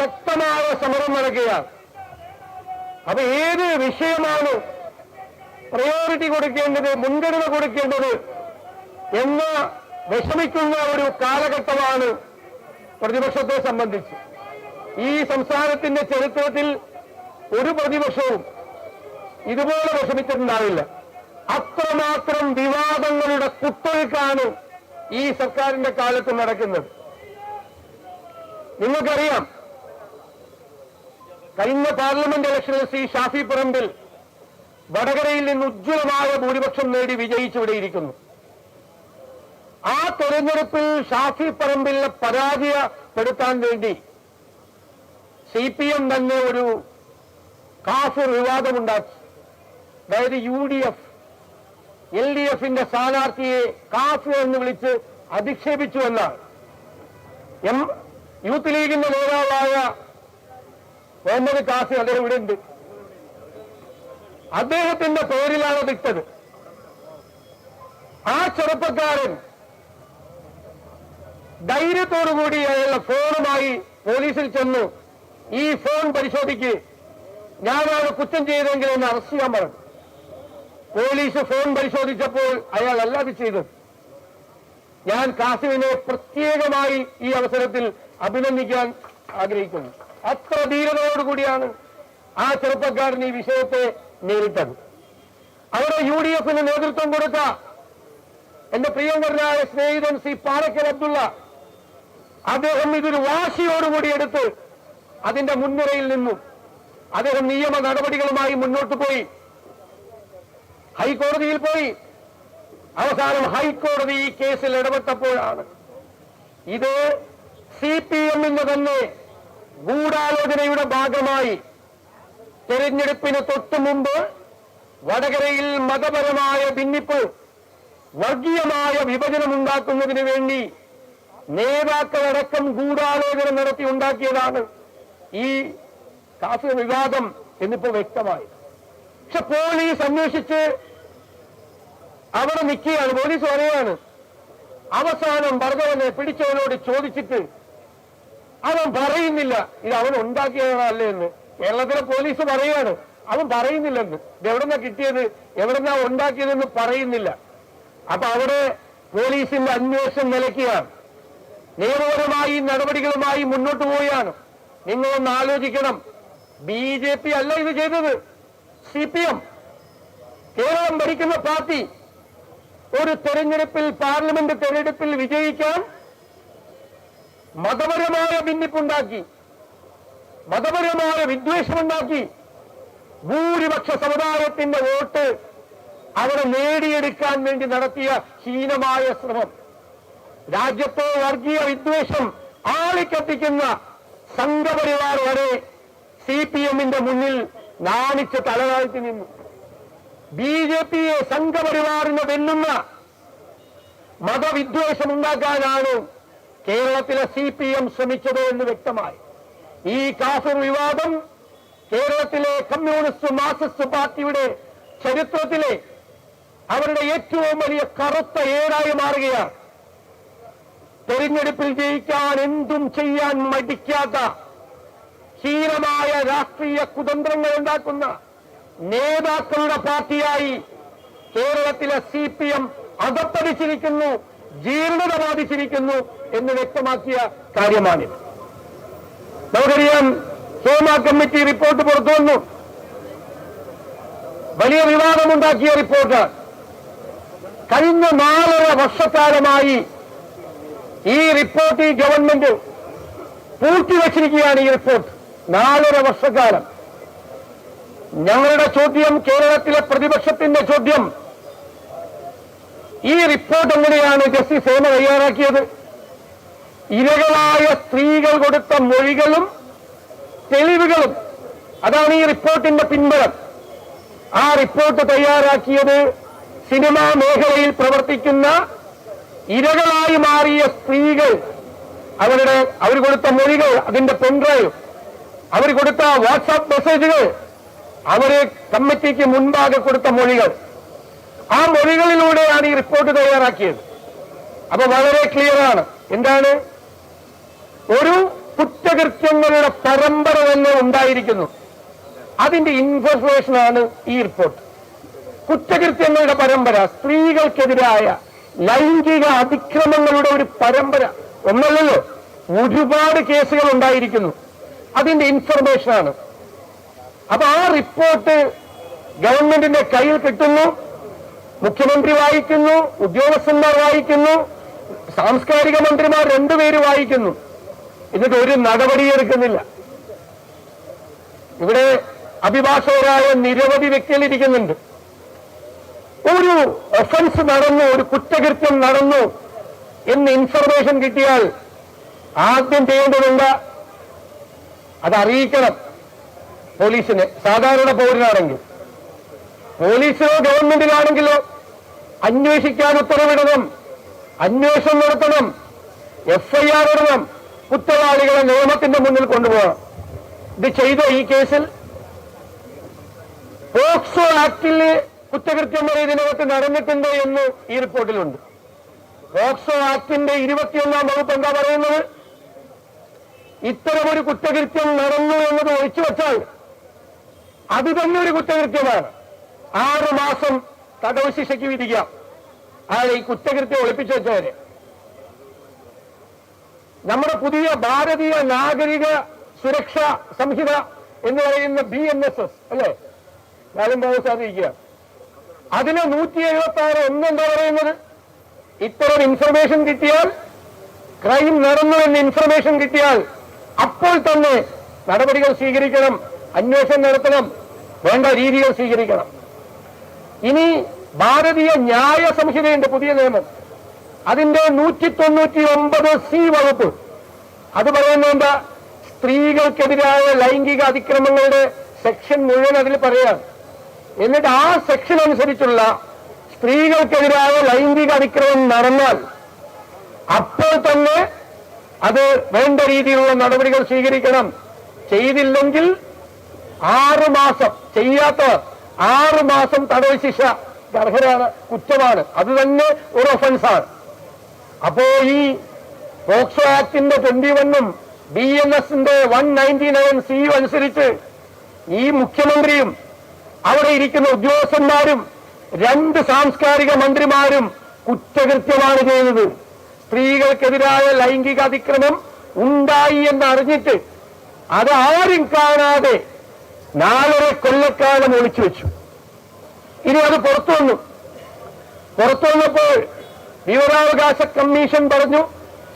ശക്തമായ സമരം നടക്കുകയാണ്. അപ്പൊ ഏത് വിഷയമാണ് പ്രയോറിറ്റി കൊടുക്കേണ്ടത് മുൻഗണന കൊടുക്കേണ്ടത് എന്ന് വിഷമിക്കുന്ന ഒരു കാലഘട്ടമാണ് പ്രതിപക്ഷത്തെ സംബന്ധിച്ച്. ഈ സംസ്ഥാനത്തിന്റെ ചരിത്രത്തിൽ ഒരു പ്രതിപക്ഷവും ഇതുപോലെ വിഷമിച്ചിട്ടുണ്ടാവില്ല. അത്രമാത്രം വിവാദങ്ങളുടെ കുത്തൊഴുക്കാണ് ഈ സർക്കാരിന്റെ കാലത്ത് നടക്കുന്നത്. നിങ്ങൾക്കറിയാം കഴിഞ്ഞ പാർലമെന്റ് ഇലക്ഷനിൽ ശ്രീ ഷാഫി പറമ്പിൽ വടകരയിൽ നിന്ന് ഉജ്ജ്വലമായ ഭൂരിപക്ഷം നേടി വിജയിച്ചുവിടെയിരിക്കുന്നു ആ തെരഞ്ഞെടുപ്പിൽ ഷാഫി പറമ്പിൽ പരാജയപ്പെടുത്താൻ വേണ്ടി സി പി എം തന്നെ ഒരു കാഫ് വിവാദമുണ്ടാക്കി. അതായത് U D F L D എഫിന്റെ സ്ഥാനാർത്ഥിയെ കാഫ് എന്ന് വിളിച്ച് അധിക്ഷേപിച്ചു എന്നാണ്. എം യൂത്ത് ലീഗിന്റെ നേതാവായ മുഹമ്മദ് കാസി അദ്ദേഹം ഇവിടെ ഉണ്ട്. അദ്ദേഹത്തിന്റെ പേരിലാണ് വിട്ടത്. ആ ചെറുപ്പക്കാരൻ ധൈര്യത്തോടുകൂടി അയാളുടെ ഫോണുമായി പോലീസിൽ ചെന്നു. ഈ ഫോൺ പരിശോധിക്ക്. ഞാനാണ് കുറ്റം ചെയ്തെങ്കിൽ ഒന്ന് അറസ്റ്റ് ചെയ്യാൻ പറഞ്ഞു. പോലീസ് ഫോൺ പരിശോധിച്ചപ്പോൾ അയാൾ അല്ല അത് ചെയ്തത്. ഞാൻ കാസിമിനെ പ്രത്യേകമായി ഈ അവസരത്തിൽ അഭിനന്ദിക്കാൻ ആഗ്രഹിക്കുന്നു. അത്ര ധീരതയോടുകൂടിയാണ് ആ ചെറുപ്പക്കാരൻ ഈ വിഷയത്തെ നേരിട്ടത്. അവിടെ യു ഡി എഫിന് നേതൃത്വം കൊടുത്ത എന്റെ പ്രിയങ്കരനായ സ്നേഹിതൻ സി പാലക്കൽ അബ്ദുള്ള അദ്ദേഹം ഇതൊരു വാശിയോടുകൂടി എടുത്ത് അതിന്റെ മുൻനിരയിൽ നിന്നും അദ്ദേഹം നിയമ നടപടികളുമായി മുന്നോട്ട് പോയി. ഹൈക്കോടതിയിൽ പോയി. അവസാനം ഹൈക്കോടതി ഈ കേസിൽ ഇടപെട്ടപ്പോഴാണ്. ഇത് സി പി എമ്മിന്റെ തന്നെ ഗൂഢാലോചനയുടെ ഭാഗമായി തെരഞ്ഞെടുപ്പിന് തൊട്ടു മുമ്പ് വടകരയിൽ മതപരമായ ഭിന്നിപ്പ് വർഗീയമായ വിഭജനമുണ്ടാക്കുന്നതിന് വേണ്ടി നേതാക്കളടക്കം ഗൂഢാലോചന നടത്തി ഉണ്ടാക്കിയതാണ് ഈ കാഫിർ വിവാദം എന്നിപ്പോ വ്യക്തമായി പക്ഷെ പോലീസ് അന്വേഷിച്ച് അവിടെ നിൽക്കുകയാണ്. പോലീസ് പറയുകയാണ് അവസാനം ഭർഗവനെ പിടിച്ചവനോട് ചോദിച്ചിട്ട് അവൻ പറയുന്നില്ല ഇത് അവൻ ഉണ്ടാക്കിയതല്ലേ എന്ന്. കേരളത്തിലെ പോലീസ് പറയുകയാണ് അവൻ പറയുന്നില്ലെന്ന്. ഇത് എവിടെന്നാ കിട്ടിയത് എവിടെന്നാ ഉണ്ടാക്കിയതെന്ന് പറയുന്നില്ല. അപ്പൊ അവിടെ പോലീസിന്റെ അന്വേഷണം നിലയ്ക്കുകയാണ്. നിയമപരമായി നടപടികളുമായി മുന്നോട്ട് പോവുകയാണ്. നിങ്ങളൊന്ന് ആലോചിക്കണം. ബി ജെ പി അല്ല ഇത് ചെയ്തത്. സി പി എം കേരളം ഭരിക്കുന്ന പാർട്ടി ഒരു തെരഞ്ഞെടുപ്പിൽ പാർലമെന്റ് തെരഞ്ഞെടുപ്പിൽ വിജയിക്കാൻ മതപരമായ ഭിന്നിപ്പുണ്ടാക്കി മതപരമായ വിദ്വേഷമുണ്ടാക്കി ഭൂരിപക്ഷ സമുദായത്തിന്റെ വോട്ട് അവരെ നേടിയെടുക്കാൻ വേണ്ടി നടത്തിയ ഹീനമായ ശ്രമം. രാജ്യത്തെ വർഗീയ വിദ്വേഷം ആളിക്കത്തിക്കുന്ന സംഘപരിവാർ വരെ സി പി എമ്മിന്റെ മുന്നിൽ നാണിച്ച് തലതാഴ്ത്തി നിന്നു. ബി ജെ പിയെ സംഘപരിവാറിനെ വെല്ലുന്ന മതവിദ്വേഷമുണ്ടാക്കാനാണ് കേരളത്തിലെ സി പി എം ശ്രമിച്ചത് എന്ന് വ്യക്തമായി. ഈ കാസർ വിവാദം കേരളത്തിലെ കമ്മ്യൂണിസ്റ്റ് മാർക്സിസ്റ്റ് പാർട്ടിയുടെ ചരിത്രത്തിലെ അവരുടെ ഏറ്റവും വലിയ കറുത്ത ഏടായി മാറുകയാണ്. തെരഞ്ഞെടുപ്പിൽ ജയിക്കാൻ എന്തും ചെയ്യാൻ മടിക്കാത്ത ക്ഷീരമായ രാഷ്ട്രീയ കുതന്ത്രങ്ങൾ ഉണ്ടാക്കുന്ന നേതാക്കളുടെ പാർട്ടിയായി കേരളത്തിലെ സി പി എം അകപ്പതിച്ചിരിക്കുന്നു ജീർണത ബാധിച്ചിരിക്കുന്നു എന്ന് വ്യക്തമാക്കിയ കാര്യമാണിത്. നമുക്കറിയാം സോമാ കമ്മിറ്റി റിപ്പോർട്ട് പുറത്തു വന്നു. വലിയ വിവാദമുണ്ടാക്കിയ റിപ്പോർട്ട്. കഴിഞ്ഞ നാലര വർഷക്കാലമായി ഈ റിപ്പോർട്ട് ഈ ഗവൺമെന്റ് പൂഴ്ത്തിവച്ചിരിക്കുകയാണ് ഈ റിപ്പോർട്ട്. നാലര വർഷക്കാലം. ഞങ്ങളുടെ ചോദ്യം കേരളത്തിലെ പ്രതിപക്ഷത്തിന്റെ ചോദ്യം. ഈ റിപ്പോർട്ട് എങ്ങനെയാണ് ജസ്റ്റിസ് ഹേമ തയ്യാറാക്കിയത്? ഇരകളായ സ്ത്രീകൾ കൊടുത്ത മൊഴികളും തെളിവുകളും. അതാണ് ഈ റിപ്പോർട്ടിന്റെ പിൻബലം. ആ റിപ്പോർട്ട് തയ്യാറാക്കിയത് സിനിമാ മേഖലയിൽ പ്രവർത്തിക്കുന്ന ഇരകളായി മാറിയ സ്ത്രീകൾ. അവരുടെ അവർ കൊടുത്ത മൊഴികൾ അതിന്റെ പെൺഡ്രൈവ് അവർ കൊടുത്ത വാട്സാപ്പ് മെസ്സേജുകൾ. അവർ കമ്മിറ്റിക്ക് മുൻപാകെ കൊടുത്ത മൊഴികൾ. ആ മൊഴികളിലൂടെയാണ് ഈ റിപ്പോർട്ട് തയ്യാറാക്കിയത്. അപ്പൊ വളരെ ക്ലിയർ ആണ് എന്താണ്? ഒരു കുറ്റകൃത്യങ്ങളുടെ പരമ്പര തന്നെ ഉണ്ടായിരിക്കുന്നു. അതിന്റെ ഇൻഫർമേഷനാണ് ഈ റിപ്പോർട്ട്. കുറ്റകൃത്യങ്ങളുടെ പരമ്പര സ്ത്രീകൾക്കെതിരായ ലൈംഗിക അതിക്രമങ്ങളുടെ ഒരു പരമ്പര ഒന്നല്ലല്ലോ. ഒരുപാട് കേസുകൾ ഉണ്ടായിരിക്കുന്നു. അതിന്റെ ഇൻഫർമേഷൻ ആണ് അപ്പൊ ആ റിപ്പോർട്ട് ഗവൺമെന്റിന്റെ കയ്യിൽ കിട്ടുന്നു. മുഖ്യമന്ത്രി വായിക്കുന്നു ഉദ്യോഗസ്ഥന്മാർ വായിക്കുന്നു സാംസ്കാരിക മന്ത്രിമാർ രണ്ടുപേര് വായിക്കുന്നു. എന്നിട്ട് ഒരു നടപടിയെടുക്കുന്നില്ല. ഇവിടെ അഭിഭാഷകരായ നിരവധി വ്യക്തികൾ ഇരിക്കുന്നുണ്ട്. ഒരു ഒഫൻസ് നടന്നു ഒരു കുറ്റകൃത്യം നടന്നു എന്ന് ഇൻഫർമേഷൻ കിട്ടിയാൽ ആദ്യം ചെയ്യേണ്ടതുണ്ട് അത് അറിയിക്കണം പോലീസിനെ. സാധാരണ പൗരനാണെങ്കിൽ. പോലീസിലോ ഗവൺമെന്റിലാണെങ്കിലോ അന്വേഷിക്കാൻ ഉത്തരവിടണം. അന്വേഷണം നടത്തണം. എഫ് ഐ ആർ ഇടണം. കുറ്റവാളികളെ നിയമത്തിന്റെ മുന്നിൽ കൊണ്ടുപോകണം. ഇത് ചെയ്ത ഈ കേസിൽ? പോക്സോ ആക്ടിൽ കുറ്റകൃത്യം വരെ ഇതിനകത്ത് നടന്നിട്ടുണ്ട് എന്ന് ഈ റിപ്പോർട്ടിലുണ്ട്. പോക്സോ ആക്ടിന്റെ ഇരുപത്തിയൊന്നാം വകുപ്പ് എന്താ പറയുന്നത്? ഇത്തരമൊരു കുറ്റകൃത്യം നടന്നു എന്നത് ഒഴിച്ചു വെച്ചാൽ അത് തന്നെ ഒരു കുറ്റകൃത്യമാണ്. ആറ് മാസം തടവ് ശിക്ഷയ്ക്ക് വിധിക്കാം. അയാൾ ഈ കുറ്റകൃത്യം ഒളിപ്പിച്ചു വെച്ചവര്. നമ്മുടെ പുതിയ ഭാരതീയ നാഗരിക സുരക്ഷാ സംഹിത എന്ന് പറയുന്ന ബി എൻ എസ് എസ് അല്ലേ? ഞാനും ബാബു സാധിക്കുക അതിന് നൂറ്റി എഴുപത്തി ആറ് ഒന്നെന്താ പറയുന്നത്? ഇത്തരം ഇൻഫർമേഷൻ കിട്ടിയാൽ ക്രൈം നടന്നു എന്ന ഇൻഫർമേഷൻ കിട്ടിയാൽ അപ്പോൾ തന്നെ നടപടികൾ സ്വീകരിക്കണം അന്വേഷണം നടത്തണം വേണ്ട രീതികൾ സ്വീകരിക്കണം. ഇനി ഭാരതീയ ന്യായ സംഹിതയുണ്ട് പുതിയ നിയമം. അതിന്റെ നൂറ്റി തൊണ്ണൂറ്റി ഒമ്പത് സി വകുപ്പ്. അത് പറയുന്നത് സ്ത്രീകൾക്കെതിരായ ലൈംഗിക അതിക്രമങ്ങളുടെ സെക്ഷൻ മുഴുവൻ അതിൽ പറയാം എന്നിട്ട് ആ സെക്ഷൻ അനുസരിച്ചുള്ള സ്ത്രീകൾക്കെതിരായ ലൈംഗിക അതിക്രമം നടന്നാൽ അപ്പോൾ തന്നെ അത് വേണ്ട രീതിയിലുള്ള നടപടികൾ സ്വീകരിക്കണം. ചെയ്തില്ലെങ്കിൽ ആറുമാസം ചെയ്യാത്തവർ ആറ് മാസം തടവ് ശിക്ഷ. അർഹരാണ് കുറ്റമാണ്. അത് തന്നെ ഒരു ഒഫൻസാണ് അപ്പോ ഈ പോക്സോ ആക്ടിന്റെ ട്വന്റി വണ്ണും ബി എൻ എസിന്റെ വൺ നയന്റി നയൻ സിയും അനുസരിച്ച് ഈ മുഖ്യമന്ത്രിയും അവിടെ ഇരിക്കുന്ന ഉദ്യോഗസ്ഥന്മാരും രണ്ട് സാംസ്കാരിക മന്ത്രിമാരും കുറ്റകൃത്യമാണ് ചെയ്തത്. സ്ത്രീകൾക്കെതിരായ ലൈംഗിക അതിക്രമം ഉണ്ടായി എന്ന് അറിഞ്ഞിട്ട് അത് ആരും കാണാതെ നാലര കൊല്ലക്കാലം ഒളിച്ചു വെച്ചു. ഇനി അത് പുറത്തു വന്നു. പുറത്തു വന്നപ്പോൾ വിവരാവകാശ കമ്മീഷൻ പറഞ്ഞു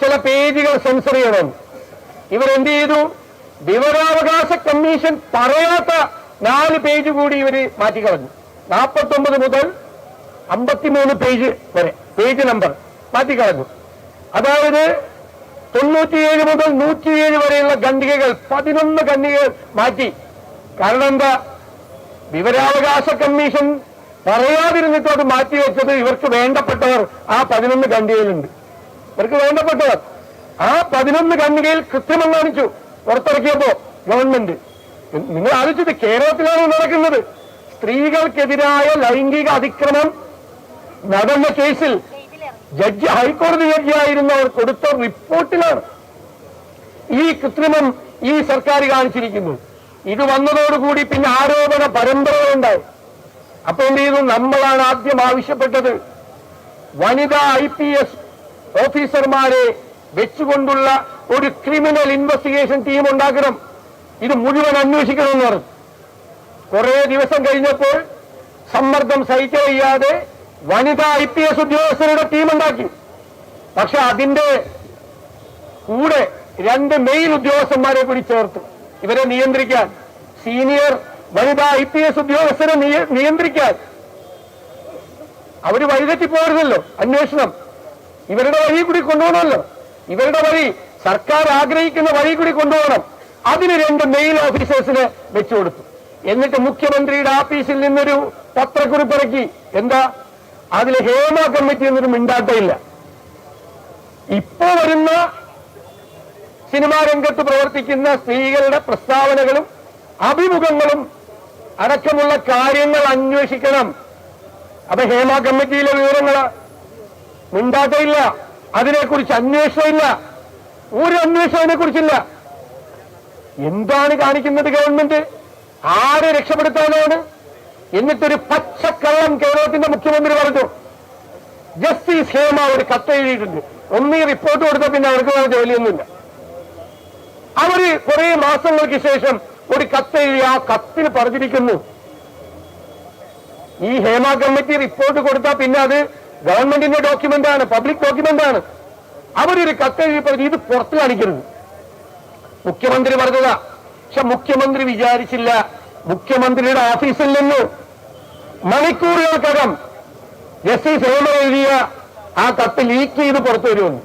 ചില പേജുകൾ സെൻസർ ചെയ്യണം. ഇവരെന്ത് ചെയ്തു? വിവരാവകാശ കമ്മീഷൻ പറയാത്ത നാല് പേജ് കൂടി ഇവർ മാറ്റിക്കളഞ്ഞു നാൽപ്പത്തൊമ്പത് മുതൽ അമ്പത്തിമൂന്ന് പേജ് വരെ പേജ് നമ്പർ മാറ്റിക്കളഞ്ഞു അതായത് തൊണ്ണൂറ്റിയേഴ് മുതൽ നൂറ്റിയേഴ് വരെയുള്ള ഖണ്ഡികകൾ പതിനൊന്ന് ഖണ്ഡികകൾ മാറ്റി. കാരണം എന്താ? വിവരാവകാശ കമ്മീഷൻ പറയാതിരുന്നിട്ട് അത് മാറ്റിവെച്ചത് ഇവർക്ക് വേണ്ടപ്പെട്ടവർ ആ പതിനൊന്ന് ഖണ്ഡികയിലുണ്ട്. ഇവർക്ക് വേണ്ടപ്പെട്ടവർ. ആ പതിനൊന്ന് ഖണ്ഡികയിൽ കൃത്രിമം കാണിച്ചു പുറത്തിറക്കിയപ്പോ ഗവൺമെന്റ് നിങ്ങൾ ആലോചിച്ചത് കേരളത്തിലാണ് നടക്കുന്നത്. സ്ത്രീകൾക്കെതിരായ ലൈംഗിക അതിക്രമം നടന്ന കേസിൽ ജഡ്ജി ഹൈക്കോടതി ജഡ്ജിയായിരുന്നവർ കൊടുത്ത റിപ്പോർട്ടിലാണ് ഈ കൃത്രിമം ഈ സർക്കാർ കാണിച്ചിരിക്കുന്നു ഇത് വന്നതോടുകൂടി പിന്നെ ആരോപണ പരമ്പരകളുണ്ടായി അപ്പൊ എന്ത് ചെയ്തു? നമ്മളാണ് ആദ്യം ആവശ്യപ്പെട്ടത് വനിതാ ഐ പി എസ് ഓഫീസർമാരെ വെച്ചുകൊണ്ടുള്ള ഒരു ക്രിമിനൽ ഇൻവെസ്റ്റിഗേഷൻ ടീം ഉണ്ടാക്കണം. ഇത് മുഴുവൻ അന്വേഷിക്കണമെന്ന് പറഞ്ഞു. കുറെ ദിവസം കഴിഞ്ഞപ്പോൾ സമ്മർദ്ദം സഹിച്ച വയ്യാതെ വനിതാ ഐ പി എസ് ഉദ്യോഗസ്ഥരുടെ ടീം ഉണ്ടാക്കി. പക്ഷെ അതിന്റെ കൂടെ രണ്ട് മെയിൽ ഉദ്യോഗസ്ഥന്മാരെ കൂടി ചേർത്തു ഇവരെ നിയന്ത്രിക്കാൻ. സീനിയർ വനിതാ ഐ പി എസ് ഉദ്യോഗസ്ഥരെ നിയന്ത്രിക്കാൻ. അവർ വഴിതെറ്റി പോകരുതല്ലോ അന്വേഷണം. ഇവരുടെ വഴി കൂടി കൊണ്ടുപോകണമല്ലോ. ഇവരുടെ വഴി സർക്കാർ ആഗ്രഹിക്കുന്ന വഴി കൂടി കൊണ്ടുപോകണം. അതിന് രണ്ട് മെയിൽ ഓഫീസേഴ്സിനെ വെച്ചു കൊടുത്തു. എന്നിട്ട് മുഖ്യമന്ത്രിയുടെ ആഫീസിൽ നിന്നൊരു പത്രക്കുറിപ്പ് ഇറക്കി എന്താ? അതിൽ ഹേമ കമ്മിറ്റി എന്നൊരു മിണ്ടാട്ടമില്ല. ഇപ്പോ വരുന്ന സിനിമാ രംഗത്ത് പ്രവർത്തിക്കുന്ന സ്ത്രീകളുടെ പ്രസ്താവനകളും അഭിമുഖങ്ങളും അടക്കമുള്ള കാര്യങ്ങൾ അന്വേഷിക്കണം. അപ്പൊ ഹേമ കമ്മിറ്റിയിലെ വിവരങ്ങൾ മിണ്ടാട്ടമില്ല അതിനെക്കുറിച്ച് അന്വേഷണമില്ല. ഒരു അന്വേഷണത്തിനെ കുറിച്ചില്ല എന്താണ് കാണിക്കുന്നത് ഗവൺമെന്റ്? ആരെ രക്ഷപ്പെടുത്താനാണ്? എന്നിട്ടൊരു പച്ചക്കള്ളം കേരളത്തിന്റെ മുഖ്യമന്ത്രി പറഞ്ഞു. ജസ്റ്റിസ് ഹേമ ഒരു കത്ത് എഴുതിയിട്ടുണ്ട് ഒന്നീ റിപ്പോർട്ട് കൊടുത്ത പിന്നെ അവർക്ക് ജോലിയൊന്നുമില്ല. അവർ കുറെ മാസങ്ങൾക്ക് ശേഷം ഒരു കത്ത് എഴുതി ആ കത്തിൽ പറഞ്ഞിരിക്കുന്നു. ഈ ഹേമ കമ്മിറ്റി റിപ്പോർട്ട് കൊടുത്താൽ പിന്നെ അത് ഗവൺമെന്റിന്റെ ഡോക്യുമെന്റ് ആണ് പബ്ലിക് ഡോക്യുമെന്റ് ആണ്. അവരൊരു കത്ത് എഴുതി പറഞ്ഞു ഇത് പുറത്ത് കാണിക്കരുത്. മുഖ്യമന്ത്രി പറഞ്ഞതാ. പക്ഷെ മുഖ്യമന്ത്രി വിചാരിച്ചില്ല. മുഖ്യമന്ത്രിയുടെ ഓഫീസിൽ നിന്ന് മണിക്കൂറുകൾക്കകം ജസ്റ്റിസ് ഹേമ എഴുതിയ ആ കത്ത് ലീക്ക് ചെയ്ത് പുറത്തു വരുമെന്ന്.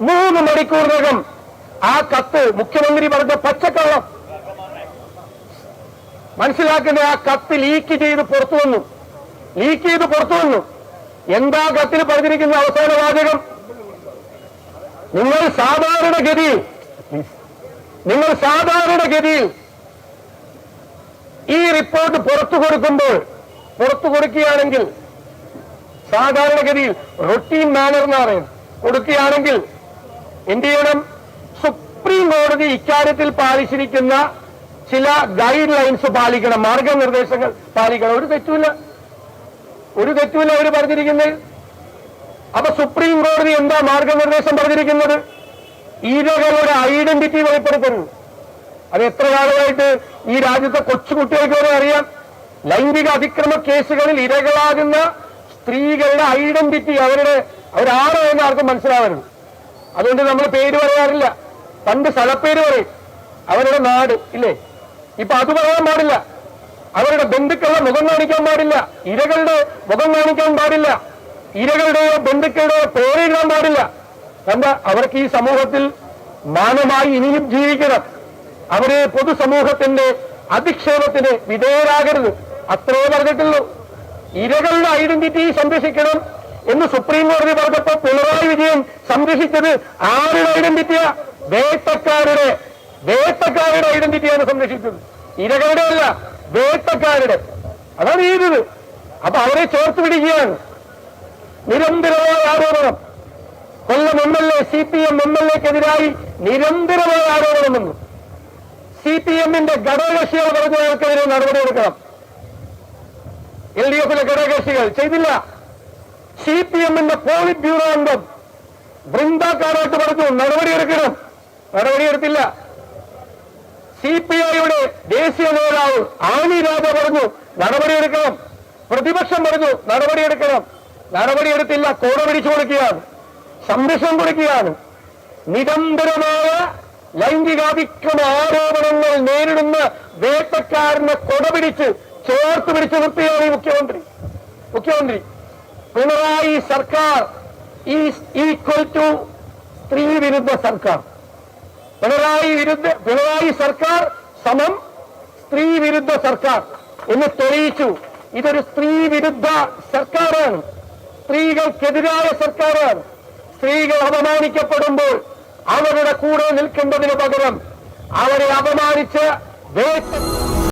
മൂന്ന് മണിക്കൂറിനകം ആ കത്ത് മുഖ്യമന്ത്രി പറഞ്ഞ പച്ചക്കള്ളം. മനസ്സിലാക്കുന്ന ആ കത്ത് ലീക്ക് ചെയ്ത് പുറത്തു വന്നു. ലീക്ക് ചെയ്ത് പുറത്തു വന്നു. എന്താ കത്തിൽ പറഞ്ഞിരിക്കുന്ന അവസാന വാചകം? നിങ്ങൾ സാധാരണഗതിയിൽ നിങ്ങൾ സാധാരണ സാധാരണഗതിയിൽ ഈ റിപ്പോർട്ട് പുറത്തു കൊടുക്കുമ്പോൾ പുറത്തു കൊടുക്കുകയാണെങ്കിൽ സാധാരണഗതിയിൽ റൊട്ടീൻ മാനർ എന്ന് പറയുന്നത് കൊടുക്കുകയാണെങ്കിൽ എന്ത് ചെയ്യണം? സുപ്രീം കോടതി ഇക്കാര്യത്തിൽ പാലിച്ചിരിക്കുന്ന ചില ഗൈഡ് ലൈൻസ് പാലിക്കണം മാർഗനിർദ്ദേശങ്ങൾ പാലിക്കണം. ഒരു തെറ്റുമില്ല. ഒരു തെറ്റുമില്ല അവർ പറഞ്ഞിരിക്കുന്നത്. അപ്പൊ സുപ്രീം കോടതി എന്താ മാർഗനിർദ്ദേശം പറഞ്ഞിരിക്കുന്നത്? ഇരകളുടെ ഐഡന്റിറ്റി വെളിപ്പെടുത്തരുത്. അത് എത്ര കാലമായിട്ട് ഈ രാജ്യത്തെ കൊച്ചുകുട്ടികൾക്ക് വരെ അറിയാം. ലൈംഗിക അതിക്രമ കേസുകളിൽ ഇരകളാകുന്ന സ്ത്രീകളുടെ ഐഡന്റിറ്റി അവരുടെ അവരാരോ എന്ന് ആർക്കും മനസ്സിലാവരുത്. അതുകൊണ്ട് നമ്മൾ പേര് പറയാറില്ല. പണ്ട് സ്ഥലപ്പേര് പറയും അവരുടെ നാട് ഇല്ലേ? ഇപ്പൊ അത് പറയാൻ പാടില്ല. അവരുടെ ബന്ധുക്കളുടെ മുഖം കാണിക്കാൻ പാടില്ല. ഇരകളുടെ മുഖം കാണിക്കാൻ പാടില്ല. ഇരകളുടെയോ ബന്ധുക്കളുടെയോ പേരെഴുതാൻ പാടില്ല. എന്താ? അവർക്ക് ഈ സമൂഹത്തിൽ മാനമായി ഇനിയും ജീവിക്കണം. അവർ പൊതുസമൂഹത്തിന്റെ അധിക്ഷേപത്തിന് വിധേയരാകരുത്. അത്രേ പറഞ്ഞിട്ടുള്ളൂ. ഇരകളുടെ ഐഡന്റിറ്റി സംരക്ഷിക്കണം എന്ന് സുപ്രീം കോടതി പറഞ്ഞപ്പോ പിണറായി വിജയൻ സംരക്ഷിച്ചത് ആരുടെ ഐഡന്റിറ്റിയാ? വേട്ടക്കാരുടെ വേട്ടക്കാരുടെ ഐഡന്റിറ്റിയാണ് സംരക്ഷിച്ചത് ഇരകളുടെ അല്ല വേട്ടക്കാരുടെ. അതാണ് ചെയ്തത് അപ്പൊ അവരെ ചേർത്ത് പിടിക്കുകയാണ്. നിരന്തരമായ ആരോപണം. Kollam M L A C P M M L എക്കെതിരായി നിരന്തരമായ ആരോപണം വന്നു. സി പി എമ്മിന്റെ ഘടകകക്ഷികൾ പറഞ്ഞവർക്കെതിരെ നടപടിയെടുക്കണം എൽ ഡി എഫിലെ ഘടകകക്ഷികൾ ചെയ്തില്ല. സി പി എമ്മിന്റെ പോളിറ്റ് ബ്യൂറോ അംഗം വൃന്ദ കാരാട്ട് പറഞ്ഞു നടപടിയെടുക്കണം നടപടിയെടുത്തില്ല സി പി ഐയുടെ ദേശീയ നേതാവ് ആനി രാജ പറഞ്ഞു നടപടിയെടുക്കണം. പ്രതിപക്ഷം പറഞ്ഞു നടപടിയെടുക്കണം. നടപടിയെടുത്തില്ല കോട പിടിച്ചു കൊടുക്കുകയാണ്. സംരക്ഷണം കൊടുക്കുകയാണ്. നിരന്തരമായ ലൈംഗികാതിക്രമ ആരോപണങ്ങൾ നേരിടുന്ന വേട്ടക്കാരനെ കൊടപിടിച്ച് ചേർത്ത് പിടിച്ചു നിർത്തുകയാണ് ഈ മുഖ്യമന്ത്രി. മുഖ്യമന്ത്രി പിണറായി സർക്കാർ ഈസ് ഈക്വൽ ടു സ്ത്രീ വിരുദ്ധ സർക്കാർ. പിണറായി വിരുദ്ധ പിണറായി സർക്കാർ സമം സ്ത്രീ വിരുദ്ധ സർക്കാർ. എന്ന് തെളിയിച്ചു. ഇതൊരു സ്ത്രീ വിരുദ്ധ സർക്കാരാണ്. സ്ത്രീകൾക്കെതിരായ സർക്കാരാണ്. സ്ത്രീകൾ അപമാനിക്കപ്പെടുമ്പോൾ അവരുടെ കൂടെ നിൽക്കേണ്ടതിന് പകരം അവരെ അപമാനിച്ച് വേട്ട